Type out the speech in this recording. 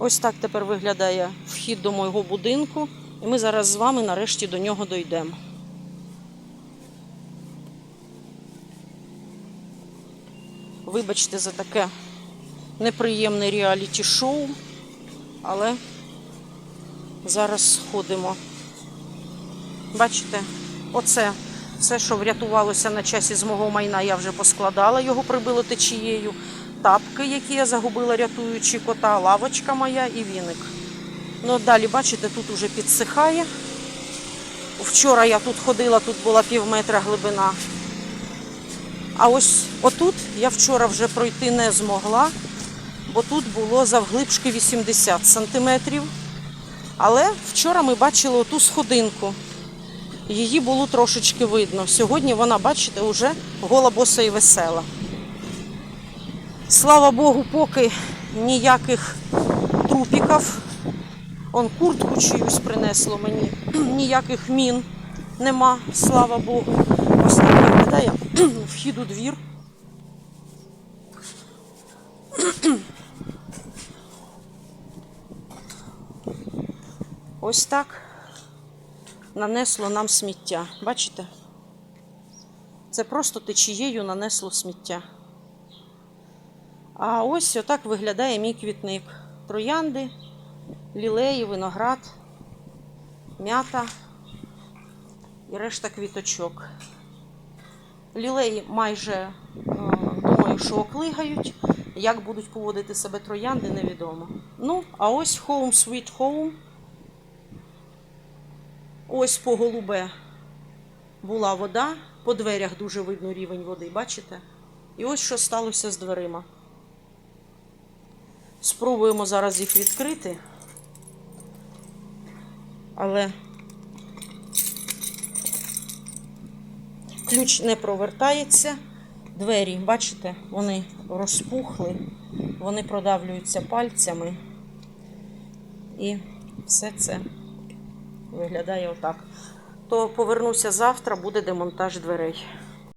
Ось так тепер виглядає вхід до мого будинку. І ми зараз з вами нарешті до нього дійдемо. Вибачте за таке неприємне реаліті-шоу, але зараз сходимо. Бачите, оце все, що врятувалося на часі з мого майна, я вже поскладала, його прибило течією. Тапки, які я загубила, рятуючи кота, лавочка моя і віник. Ну, далі, бачите, тут уже підсихає. Вчора я тут ходила, тут була пів метра глибина. А ось отут я вчора вже пройти не змогла, бо тут було завглибшки 80 сантиметрів. Але вчора ми бачили оту сходинку. Її було трошечки видно. Сьогодні вона, бачите, вже гола боса і весела. Слава Богу, поки ніяких трупіків. Он куртку чиюсь принесло мені. Ніяких мін нема, слава Богу. Ось так виглядає вхід у двір. Ось так нанесло нам сміття. Бачите? Це просто течією нанесло сміття. А ось отак виглядає мій квітник. Троянди, лілеї, виноград, м'ята і решта квіточок. Лілеї майже, е, думаю, що оклигають. Як будуть поводити себе троянди, невідомо. Ну, а ось Home Sweet Home. Ось по голубе була вода, по дверях дуже видно рівень води, бачите? І ось що сталося з дверима. Спробуємо зараз їх відкрити. Але ключ не провертається. Двері, бачите, вони розпухли, вони продавлюються пальцями. І все це виглядає отак. То повернуся завтра, буде демонтаж дверей.